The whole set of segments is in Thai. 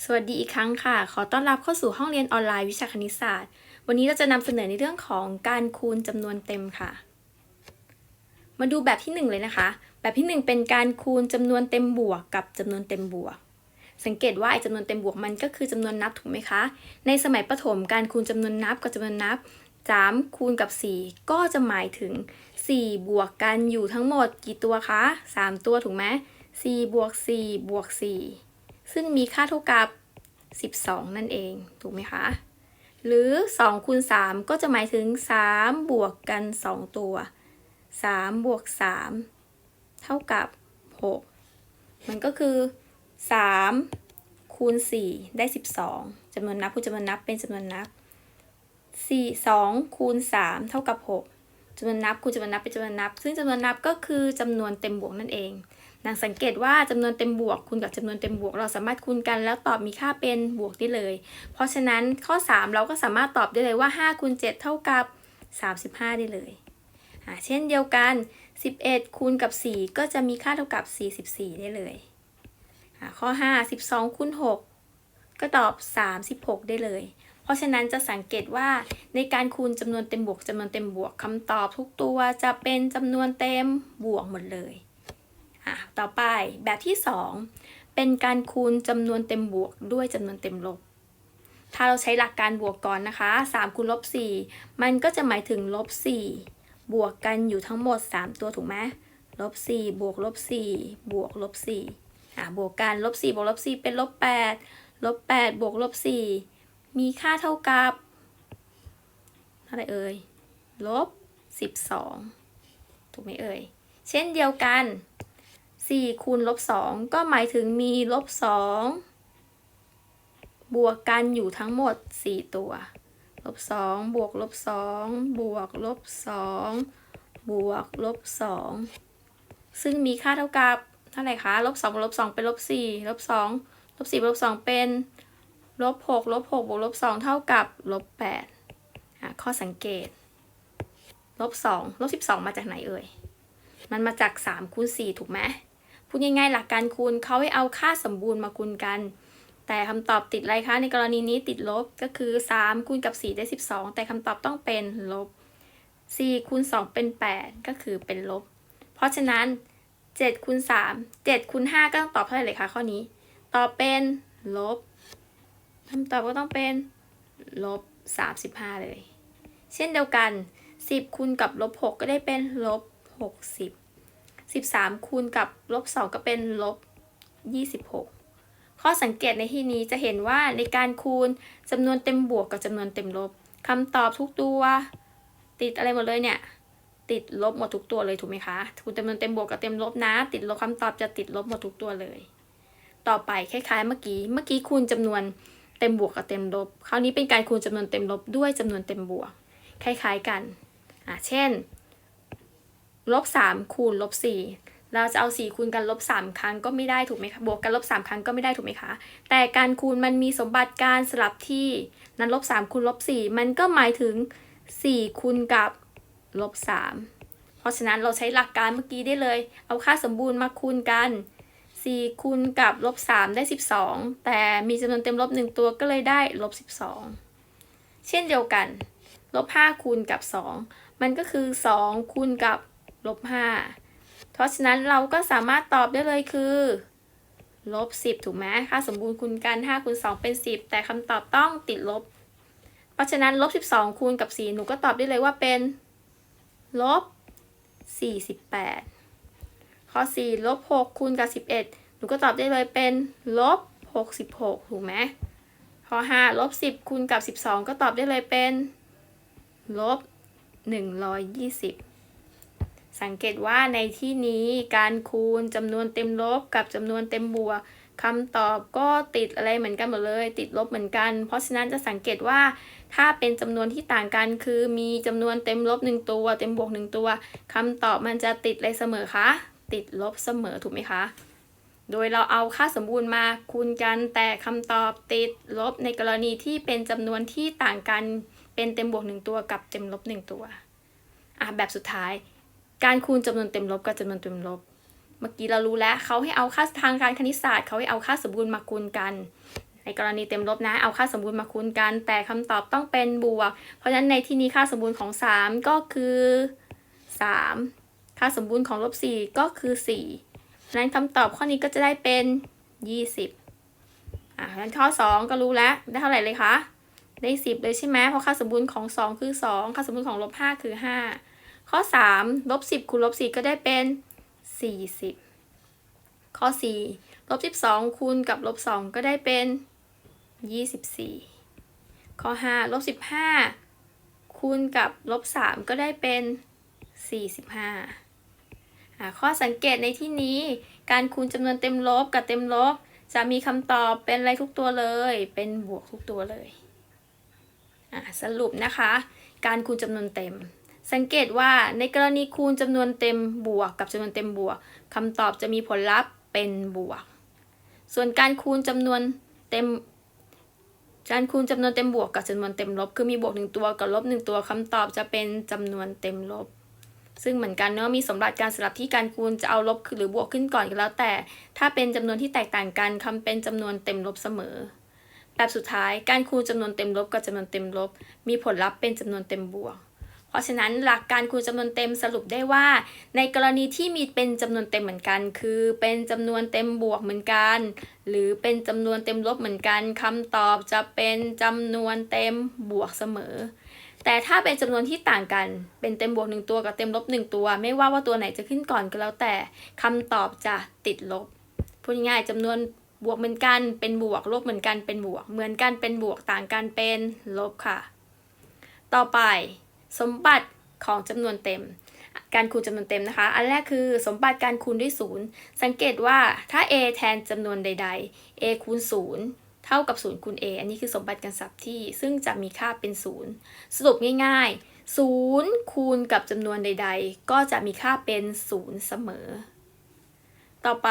สวัสดีอีกครั้งค่ะ ขอต้อนรับเข้าสู่ห้องเรียนออนไลน์วิชาคณิตศาสตร์ วันนี้เราจะนำเสนอในเรื่องของการคูณจำนวนเต็มค่ะ มาดูแบบที่หนึ่งเลยนะคะ แบบที่หนึ่งเป็นการคูณจำนวนเต็มบวกกับจำนวนเต็มบวก สังเกตว่าไอ้จำนวนเต็มบวกมันก็คือจำนวนนับถูกไหมคะ ในสมัยประถมการคูณจำนวนนับกับจำนวนนับ3คูณกับ 4 ก็จะหมายถึง 4 บวกกันอยู่ทั้งหมดกี่ตัวคะ 3 ตัวถูกไหม4บวก4บวก4 ซึ่งมีค่าเท่ากับ 12 นั่นเอง ถูกไหมคะ หรือ2คูณ3ก็จะหมายถึง 3 บวกกัน 2 ตัว 3 บวก 3 เท่ากับ 6 มันก็คือ 3 คูณ 4 ได้ 12จำนวนนับคูณจำนวนนับเป็นจำนวนนับ 4 2 คูณ 3 เท่ากับ 6จำนวนนับคูณจำนวนนับเป็นจำนวนนับ ซึ่งจำนวนนับก็คือจำนวนเต็มบวกนั่นเอง ดังสังเกตว่าจำนวนเต็มบวกคูณกับจำนวนเต็มบวก เราสามารถคูณกันแล้วตอบมีค่าเป็นบวกได้เลย เพราะฉะนั้นข้อ 3 เราก็สามารถตอบได้เลยว่า5คูณ7เท่ากับ 35 ได้เลยเช่นเดียวกัน 11คูณกับ 4 ก็จะมีค่าเท่ากับ 44 ได้เลยอ่าข้อ 5 12คูณ6ก็ตอบ 36 ได้เลย เพราะฉะนั้นจะสังเกตว่าในการคูณจำนวนเต็มบวกจำนวนเต็มบวกคำตอบทุกตัวจะเป็นจำนวนเต็มบวกหมดเลย อะต่อไปแบบที่ 2 เป็นการคูณจำนวนเต็มบวกด้วยจำนวนเต็มลบ ถ้าเราใช้หลักการบวกก่อนนะคะ 3 คูณลบ 4 มันก็จะหมายถึงลบ 4 บวกกันอยู่ทั้งหมด 3 ตัวถูกไหมลบ 4 บวกลบ 4 บวกลบ 4อะบวกกันลบ 4 บวกลบ 4 เป็นลบ 8 ลบ 8 บวกลบ 4 มีค่าเท่ากับเท่าไรเอ่ยลบ 12 ถูกไหมเอ่ย เช่นเดียวกัน 4คูณลบ2ก็หมายถึงมีลบ2บวกกันอยู่ทั้งหมด 4 ตัว ลบ2บวกลบ2บวกลบ2บวกลบ2ซึ่งมีค่าเท่ากับเท่าไหร่คะลบ2บวกลบ2เป็นลบ4ลบ2ลบ4บวกลบ2เป็นลบ6ลบ6บวกลบ2เท่ากับลบ8อะข้อสังเกตลบ2ลบ12 มาจากไหนเอ่ยมันมาจาก3คูณ4ถูกไหม พูดง่ายๆหลักการคูณเขาให้เอาค่าสมบูรณ์มาคูณกัน แต่คำตอบติดอะไรคะ ในกรณีนี้ติดลบก็คือ 3 คูณกับ 4 ได้ 12 แต่คำตอบต้องเป็นลบ 4 คูณ 2 เป็น 8 ก็คือเป็นลบ เพราะฉะนั้น7คูณ3 7คูณ5ก็ต้องตอบเท่าไหร่เลยคะข้อนี้ ตอบเป็นลบคำตอบก็ต้องเป็นลบ 35 เลย เช่นเดียวกัน 10คูณกับลบ 6 ก็ได้เป็นลบ 60 13 คูณกับลบ2ก็เป็นลบ 26 ข้อสังเกตในที่นี้จะเห็นว่าในการคูณจำนวนเต็มบวกกับจำนวนเต็มลบคำตอบทุกตัว ติดอะไรหมดเลยเนี่ย ติดลบหมดทุกตัวเลยถูกไหมคะคูณจำนวนเต็มบวกกับเต็มลบนะ ติดลบคำตอบจะติดลบหมดทุกตัวเลย ต่อไปคล้ายๆ เมื่อกี้เมื่อกี้คูณจำนวนเต็มบวกกับเต็มลบ คราวนี้เป็นการคูณจำนวนเต็มลบด้วยจำนวนเต็มบวก คล้ายๆกันอะเช่น ลบสามคูณลบสี่เราจะเอาสี่คูณกันลบสามครั้งก็ไม่ได้ถูกไหมคะ บวกกันลบสามครั้งก็ไม่ได้ถูกไหมคะ แต่การคูณมันมีสมบัติการสลับที่ นั้นลบสามคูณลบสี่มันก็หมายถึงสี่คูณกับลบสามเพราะฉะนั้นเราใช้หลักการเมื่อกี้ได้เลย เอาค่าสมบูรณ์มาคูณกันสี่คูณกับลบสามได้สิบสองแต่มีจำนวนเต็มลบหนึ่งตัวก็เลยได้ลบสิบสองเช่นเดียวกัน ลบห้าคูณกับสองมันก็คือสองคูณกับ ลบห้าเพราะฉะนั้นเราก็สามารถตอบได้เลยคือลบสิบถูกไหมค่าสมบูรณ์คูณกันห้าคูณสองเป็นสิบแต่คำตอบต้องติดลบ เพราะฉะนั้นลบสิบสองคูณกับสี่หนูก็ตอบได้เลยว่าเป็นลบสี่สิบแปดข้อสี่ลบหกคูณกับสิบเอ็ดหนูก็ตอบได้เลยเป็นลบหกสิบหกถูกไหมข้อห้าลบสิบคูณกับสิบสองก็ตอบได้เลยเป็นลบหนึ่งร้อยยี่สิบ สังเกตว่าในที่นี้การคูณจำนวนเต็มลบกับจำนวนเต็มบวกคำตอบก็ติดอะไรเหมือนกันหมดเลย ติดลบเหมือนกัน เพราะฉะนั้นจะสังเกตว่า ถ้าเป็นจำนวนที่ต่างกัน คือมีจำนวนเต็มลบหนึ่งตัว เต็มบวกหนึ่งตัวคำตอบมันจะติดอะไรเสมอคะ ติดลบเสมอถูกไหมคะ โดยเราเอาค่าสมบูรณ์มาคูณกัน แต่คำตอบติดลบในกรณีที่เป็นจำนวนที่ต่างกัน เป็นเต็มบวกหนึ่งตัวกับเต็มลบหนึ่งตัวอะแบบสุดท้าย การคูณจำนวนเต็มลบกับจำนวนเต็มลบ เมื่อกี้เรารู้แล้วเขาให้เอาค่าทางการคณิตศาสตร์เขาให้เอาค่าสมบูรณ์มาคูณกัน ในกรณีเต็มลบนะ เอาค่าสมบูรณ์มาคูณกัน แต่คำตอบต้องเป็นบวก เพราะฉะนั้นในที่นี้ค่าสมบูรณ์ของ 3 ก็คือ 3 ค่าสมบูรณ์ของลบ4ก็คือ4ฉะนั้นคำตอบข้อนี้ก็จะได้เป็น 20อะงั้นข้อ 2 ก็รู้แล้วได้เท่าไหร่เลยคะได้ 10 เลยใช่ไหมเพราะค่าสมบูรณ์ของ 2 คือ 2 ค่าสมบูรณ์ของลบ5คือ 5 ข้อ3ลบ10คูณลบ4ก็ได้เป็น 40 ข้อ4ลบ12คูณกับลบ2ก็ได้เป็น 24 ข้อ5ลบ15คูณกับลบ3ก็ได้เป็น 45อ่าข้อสังเกตในที่นี้การคูณจำนวนเต็มลบกับเต็มลบ จะมีคำตอบเป็นอะไรทุกตัวเลย เป็นบวกทุกตัวเลย สรุปนะคะ การคูณจำนวนเต็ม สังเกตว่าในกรณีคูณจำนวนเต็มบวกกับจำนวนเต็มบวกคำตอบจะมีผลลัพธ์เป็นบวก ส่วนการคูณจำนวนเต็ม การคูณจำนวนเต็มบวกกับจำนวนเต็มลบ คือมีบวกหนึ่งตัวกับลบหนึ่งตัวคำตอบจะเป็นจำนวนเต็มลบ ซึ่งเหมือนกันเนาะมีสมบัติการสลับที่การคูณจะเอาลบหรือบวกขึ้นก่อนก็แล้ว แต่ ถ้าเป็นจำนวนที่แตกต่างกันคำเป็นจำนวนเต็มลบเสมอแบบสุดท้ายการคูณจำนวนเต็มลบกับจำนวนเต็มลบ มีผลลัพธ์เป็นจำนวนเต็มบวก เพราะฉะนั้นหลักการคูณจำนวนเต็มสรุปได้ว่า ในกรณีที่มีเป็นจำนวนเต็มเหมือนกัน คือเป็นจำนวนเต็มบวกเหมือนกัน หรือเป็นจำนวนเต็มลบเหมือนกันคำตอบจะเป็นจำนวนเต็มบวกเสมอ แต่ถ้าเป็นจำนวนที่ต่างกันเป็นเต็มบวกหนึ่งตัวกับเต็มลบหนึ่งตัว ไม่ว่าว่าตัวไหนจะขึ้นก่อนก็แล้วแต่คำตอบจะติดลบพูดง่ายๆจำนวนบวกเหมือนกัน เป็นบวก ลบเหมือนกัน เป็นบวก เหมือนกัน เป็นบวก ต่างกัน เป็นลบค่ะ ต่อไป สมบัติของจำนวนเต็ม การคูณจำนวนเต็มนะคะ อันแรกคือสมบัติการคูณด้วยศูนย์สังเกตว่าถ้า a แทนจำนวนใด ๆ a คูณศูนย์เท่ากับ0คูณ a อันนี้คือสมบัติการสับที่ซึ่งจะมีค่าเป็น 0 สรุปง่าย ๆ 0 คูณกับจำนวนใด ๆ ก็จะมีค่าเป็น 0 เสมอ ต่อไป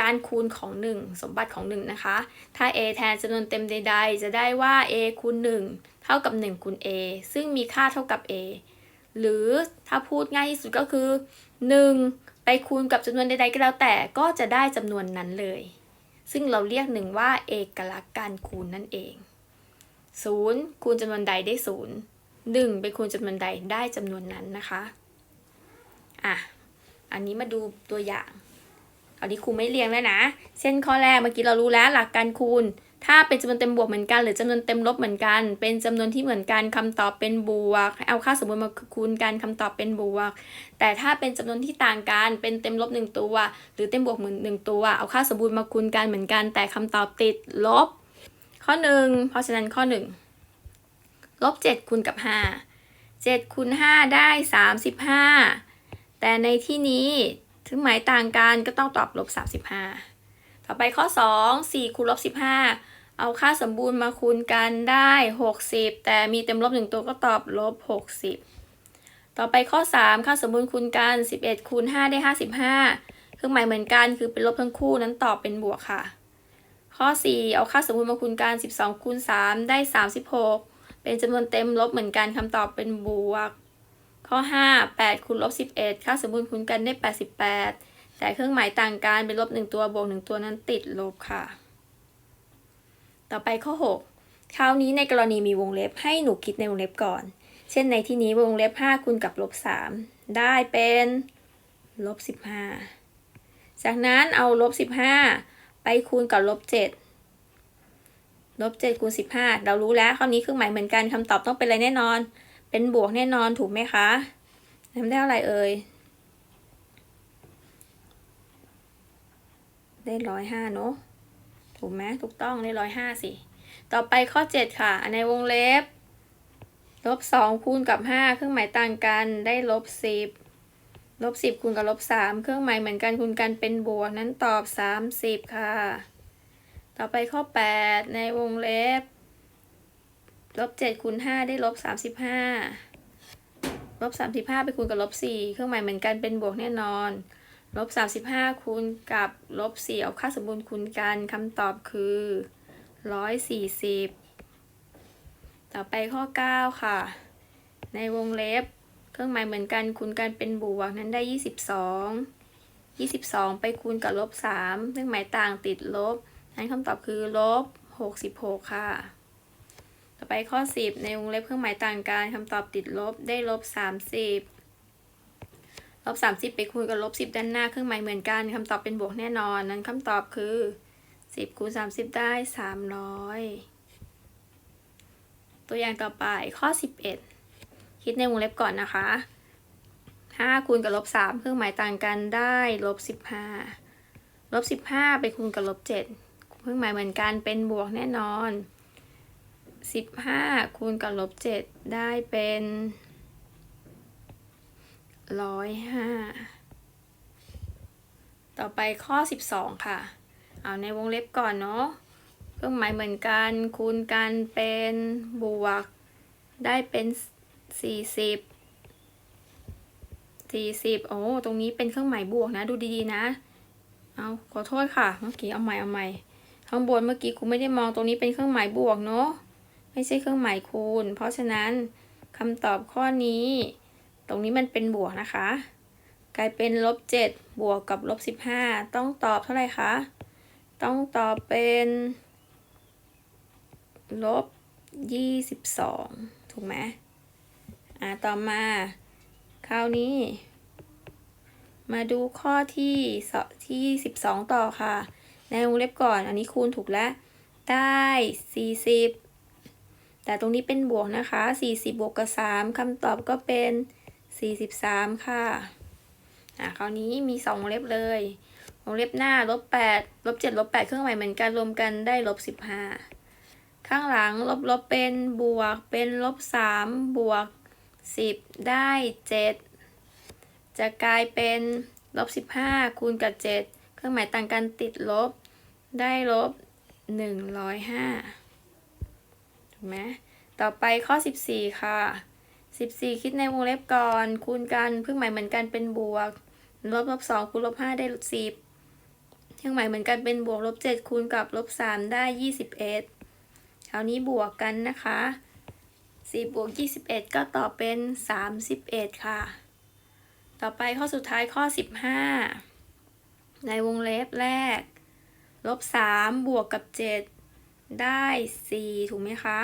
การคูณของ 1 สมบัติของ 1 นะคะ ถ้า a แทนจำนวนเต็มใด ๆ จะได้ว่า a คูณ 1 เท่ากับ 1 คูณ a ซึ่งมีค่าเท่ากับ a หรือถ้าพูดง่ายที่สุดก็คือ 1 ไปคูณกับจำนวนใด ๆ ก็แล้วแต่ก็จะได้จำนวนนั้นเลย ซึ่งเราเรียกหนึ่งว่าเอกลักษณ์การคูณนั่นเอง 0 คูณจำนวนใดได้ 0 1 ไปคูณจำนวนใดได้จำนวนนั้นนะคะ อะ อันนี้มาดูตัวอย่าง อันนี้ครูไม่เรียงแล้วนะ เช่นข้อแรกเมื่อกี้เรารู้แล้วหลักการคูณ ถ้าเป็นจำนวนเต็มบวกเหมือนกัน หรือจำนวนเต็มลบเหมือนกัน เป็นจำนวนที่เหมือนกันคำตอบเป็นบวก เอาค่าสมมติมาคูณกันคำตอบเป็นบวก แต่ถ้าเป็นจำนวนที่ต่างกัน เป็นเต็มลบหนึ่งตัว หรือเต็มบวกเหมือนหนึ่งตัว เอาค่าสมบูรณ์มาคูณกันเหมือนกัน แต่คำตอบติดลบ ข้อหนึ่งเพราะฉะนั้นข้อหนึ่งลบเจ็ดคูณกับห้าเจ็ดคูณห้าได้สามสิบห้าแต่ในที่นี้ ถึงหมายต่างกันก็ต้องตอบลบสามสิบห้าต่อไปข้อสองสี่คูณลบสิบห้าเอาค่าสมบูรณ์มาคูณกันได้หกสิบแต่มีเต็มลบหนึ่งตัวก็ตอบลบหกสิบต่อไปข้อ 3 ค่าสมบูรณ์คูณกัน 11คูณ5ได้ 55 เครื่องหมายเหมือนกันคือเป็นลบทั้งคู่นั้นตอบเป็นบวกค่ะ ข้อ 4 เอาค่าสมบูรณ์มาคูณกัน 12คูณ3ได้ 36 เป็นจำนวนเต็มลบเหมือนกันคำตอบเป็นบวก ข้อ 5 8คูณลบ11 ค่าสมบูรณ์คูณกันได้ 88 แต่เครื่องหมายต่างกันเป็นลบ 1 ตัวบวก 1 ตัวนั้นติดลบค่ะ ต่อไปข้อ 6 คราวนี้ในกรณีมีวงเล็บให้หนูคิดในวงเล็บก่อน เช่นในที่นี้วงเล็บ 5คูณกับลบ 3 ได้เป็นลบ 15 จากนั้นเอาลบ 15 ไปคูณกับลบ 7 ลบ 7คูณ15 เรารู้แล้วข้อนี้เครื่องหมายเหมือนกันคำตอบต้องเป็นอะไรแน่นอน เป็นบวกแน่นอนถูกไหมคะทำได้อะไรเอ่ย ได้ร้อยห้าเนอะถูกไหมถูกต้องได้ร้อยห้าสิ ต่อไปข้อ7ค่ะ ในวงเล็บ ลบสองคูณกับห้าเครื่องหมายต่างกันได้ลบสิบลบสิบคูณกับลบสามเครื่องหมายเหมือนกันคูณกันเป็นบวกนั้นตอบสามสิบค่ะ ต่อไปข้อแปดในวงเล็บ ลบเจ็ดคูณห้าได้ลบสามสิบห้าลบสามสิบห้าไปคูณกับลบสี่เครื่องหมายเหมือนกันเป็นบวกแน่นอนลบสามสิบห้าคูณกับลบสี่เอาค่าสมบูรณ์คูณกันคำตอบคือร้อยสี่สิบต่อไปข้อ9ค่ะ ในวงเล็บ เครื่องหมายเหมือนกันคูณกันเป็นบวกนั้นได้22 22ไปคูณกับลบ3เครื่องหมายต่างติดลบ นั้นคำตอบคือลบหกสิบหกค่ะ ต่อไปข้อสิบในวงเล็บเครื่องหมายต่างกันคำตอบติดลบได้ลบสามสิบลบสามสิบไปคูณกับลบสิบด้านหน้าเครื่องหมายเหมือนกันคำตอบเป็นบวกแน่นอน นั้นคำตอบคือสิบคูณสามสิบได้สามร้อยตัวอย่างต่อไปข้อสิบเอ็ดคิดในวงเล็บก่อนนะคะห้าคูณกับลบสามเครื่องหมายต่างกันได้ลบสิบห้าลบสิบห้าไปคูณกับลบเจ็ดเครื่องหมายเหมือนกันเป็นบวกแน่นอน สิบห้าคูณกับลบเจ็ดได้เป็นร้อยห้าต่อไปข้อสิบสองค่ะ เอาในวงเล็บก่อนเนาะเครื่องหมายเหมือนกันคูณกันเป็นบวก ได้เป็นสี่สิบสี่สิบโอ้ตรงนี้เป็นเครื่องหมายบวกนะ ดูดีๆนะ เอาขอโทษค่ะ เมื่อกี้เอาใหม่เอาใหม่ข้างบนเมื่อกี้ครูไม่ได้มองตรงนี้เป็นเครื่องหมายบวกเนาะ ไม่ใช่เครื่องหมายคูณ เพราะฉะนั้นคำตอบข้อนี้ ตรงนี้มันเป็นบวกนะคะ กลายเป็นลบเจ็ดบวกกับลบสิบห้าต้องตอบเท่าไหร่คะ ต้องตอบเป็นลบยี่สิบสองถูกไหมอ่าต่อมา คราวนี้ มาดูข้อที่ที่สิบสองต่อค่ะ ในวงเล็บก่อนอันนี้คูณถูกแล้ว ได้สี่สิบ แต่ตรงนี้เป็นบวกนะคะ 40 บวกกับ 3คำตอบก็เป็น 43 ค่ะ อะ คราวนี้มี 2 วงเล็บเลยวงเล็บหน้าลบ8ลบ7ลบ8เครื่องหมายเหมือนกันรวมกันได้ลบ15 ข้างหลังลบลบเป็นบวกเป็นลบ3บวก 10 ได้ 7 จะกลายเป็นลบ15คูณกับ 7 เครื่องหมายต่างกันติดลบได้ลบ 105 ถูกไหมต่อไปข้อ 14 ค่ะ 14 คิดในวงเล็บก่อน คูณกันเครื่งหมายเหมือนกันเป็นบวก ลบลบ2คูณลบ5ได้ลบเครื่งหมายเหมือนกันเป็นบวกลบ7คูณกับลบ3ได้21คราวนี้บวกกันนะคะ4บวก21ก็ตอบเป็น31ค่ะ ต่อไปข้อสุดท้ายข้อ15ในวงเล็บแรก ลบ3บวกกับ7 ได้ 4 ถูกไหมคะ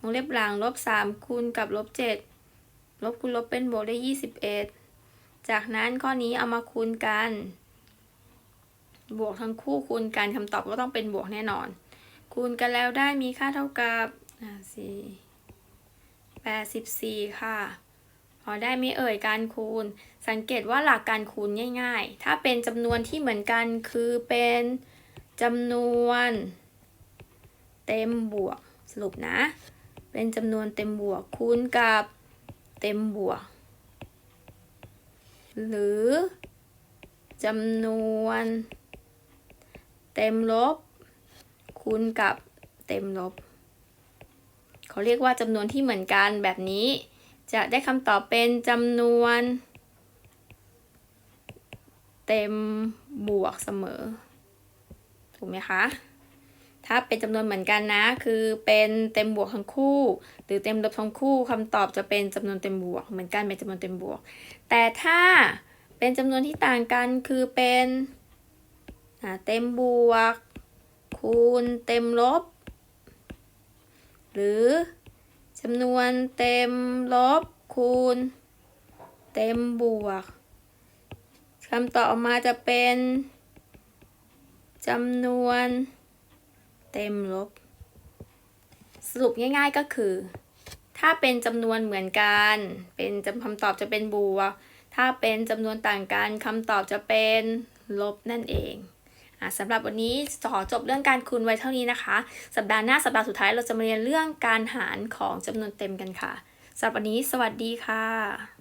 วงเล็บหลังลบ 3 คูณกับลบ 7 ลบคูณลบเป็นบวกได้ 21 จากนั้นข้อนี้เอามาคูณกัน บวกทั้งคู่คูณกันคำตอบก็ต้องเป็นบวกแน่นอน คูณกันแล้วได้มีค่าเท่ากับสี่แปดสิบสี่ค่ะพอได้ไม่เอ่ยการคูณ สังเกตว่าหลักการคูณง่าย ๆ ถ้าเป็นจำนวนที่เหมือนกันคือเป็นจำนวน เต็มบวกสรุปนะ เป็นจำนวนเต็มบวกคูณกับเต็มบวก หรือจำนวนเต็มลบ คูณกับเต็มลบ เขาเรียกว่าจำนวนที่เหมือนกันแบบนี้ จะได้คำตอบเป็นจำนวน เต็มบวกเสมอ ถูกไหมคะ ถ้าเป็นจำนวนเหมือนกันนะ คือเป็นเต็มบวกทั้งคู่ หรือเต็มลบทั้งคู่คำตอบจะเป็นจำนวนเต็มบวก เหมือนกันเป็นจำนวนเต็มบวก แต่ถ้าเป็นจำนวนที่ต่างกันคือเป็นเต็มบวก คูณเต็มลบ หรือจำนวนเต็มลบ คูณ เต็มบวกคำตอบออกมาจะเป็นจำนวน เต็มลบ สรุปง่ายๆก็คือ ถ้าเป็นจำนวนเหมือนกัน เป็นคำตอบจะเป็นบวก ถ้าเป็นจำนวนต่างกันคำตอบจะเป็นลบนั่นเองอะสำหรับวันนี้ขอจบเรื่องการคูณไว้เท่านี้นะคะ สัปดาห์หน้าสัปดาห์สุดท้ายเราจะมาเรียนเรื่องการหารของจำนวนเต็มกันค่ะสำหรับวันนี้ สวัสดีค่ะ